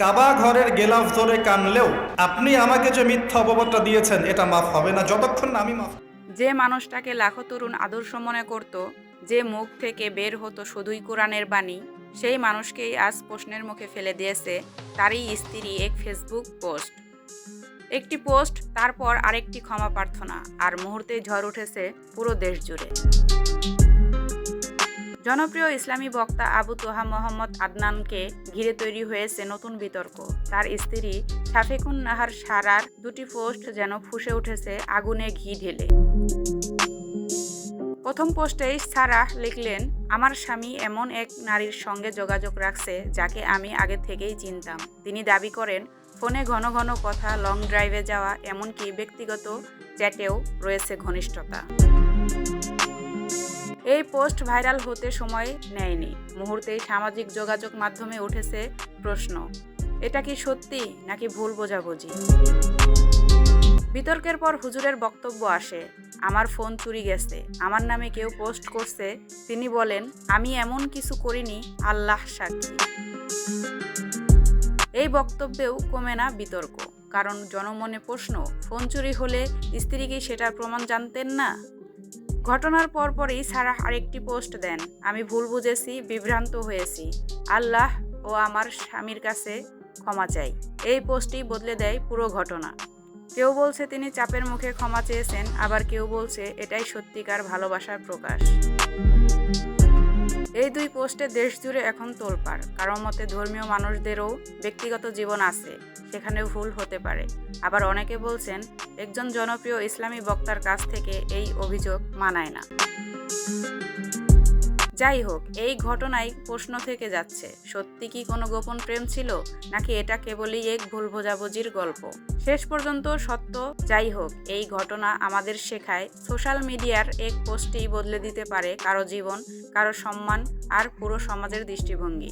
কাবা ঘরের গেলাফ ধরে কানলেও আপনি আমাকে যে মিথ্যা অপবাদটা দিয়েছেন, এটা মাফ হবে না। যতক্ষণ আমি মাফ যে মানুষটাকে লাখো তরুণ আদর্শ মনে করত, যে মুখ থেকে বের হতো শুধুই কোরআনের বাণী, সেই মানুষকেই আজ প্রশ্নের মুখে ফেলে দিয়েছে তারই স্ত্রী এক ফেসবুক পোস্ট। একটি পোস্ট, তারপর আরেকটি ক্ষমা প্রার্থনা, আর মুহূর্তেই ঝড় উঠেছে পুরো দেশ জুড়ে। জনপ্রিয় ইসলামী বক্তা আবু তোহা মোহাম্মদ আদনানকে ঘিরে তৈরি হয়েছে নতুন বিতর্ক। তার স্ত্রী শাফিকুন নাহার সারার দুটি পোস্ট যেন ফুসে উঠেছে আগুনে ঘি ঢেলে। প্রথম পোস্টেই সারাহ লিখলেন, আমার স্বামী এমন এক নারীর সঙ্গে যোগাযোগ রাখছে যাকে আমি আগে থেকেই চিনতাম। তিনি দাবি করেন, ফোনে ঘন ঘন কথা লং ড্রাইভে যাওয়া, এমনকি ব্যক্তিগত চ্যাটেও রয়েছে ঘনিষ্ঠতা। এই পোস্ট ভাইরাল হতে সময় নেয়নি। মুহূর্তেই সামাজিক যোগাযোগ মাধ্যমে উঠেছে প্রশ্ন, এটা কি সত্যি নাকি ভুল বোঝাবুঝি? বিতর্কের পর হুজুরের বক্তব্য আসে, আমার ফোন চুরি গেছে, আমার নামে কেউ পোস্ট করছে, তিনি বলেন, আমি এমন কিছু করিনি, আল্লাহ সাক্ষী। এই বক্তব্যেও কমে না বিতর্ক, কারণ জনমনে প্রশ্ন, ফোন চুরি হলে স্ত্রী কি সেটার প্রমাণ জানতেন না? ঘটনার পরপরই সারাহ আরেকটি পোস্ট দেন। আমি ভুল বুঝেছি, বিভ্রান্ত হয়েছি। আল্লাহ ও আমার স্বামীর কাছে ক্ষমা চাই। এই পোস্টটি বদলে দেয় পুরো ঘটনা। কেউ বলছে তিনি চাপের মুখে ক্ষমা চেয়েছেন, আবার কেউ বলছে এটাই সত্যিকার ভালোবাসার প্রকাশ। এই দুই পোস্টে দেশ জুড়ে এখন তোলপাড়। কারও মতে ধর্মীয় মানুষদেরও ব্যক্তিগত জীবন আছে, সেখানেও ভুল হতে পারে। আবার অনেকে বলছেন, একজন জনপ্রিয় ইসলামী বক্তার কাছ থেকে এই অভিযোগ মানায় না। যাই হোক, এই ঘটনায় প্রশ্ন থেকে যাচ্ছে। সত্যি কি কোনো গোপন প্রেম ছিল? নাকি এটা কেবলই এক ভুল বোঝাবুঝির গল্প? শেষ পর্যন্ত সত্য। যাই হোক, এই ঘটনা আমাদের শেখায় সোশ্যাল মিডিয়ার এক পোস্টেই বদলে দিতে পারে কারও জীবন, কারও সম্মান আর পুরো সমাজের দৃষ্টিভঙ্গি।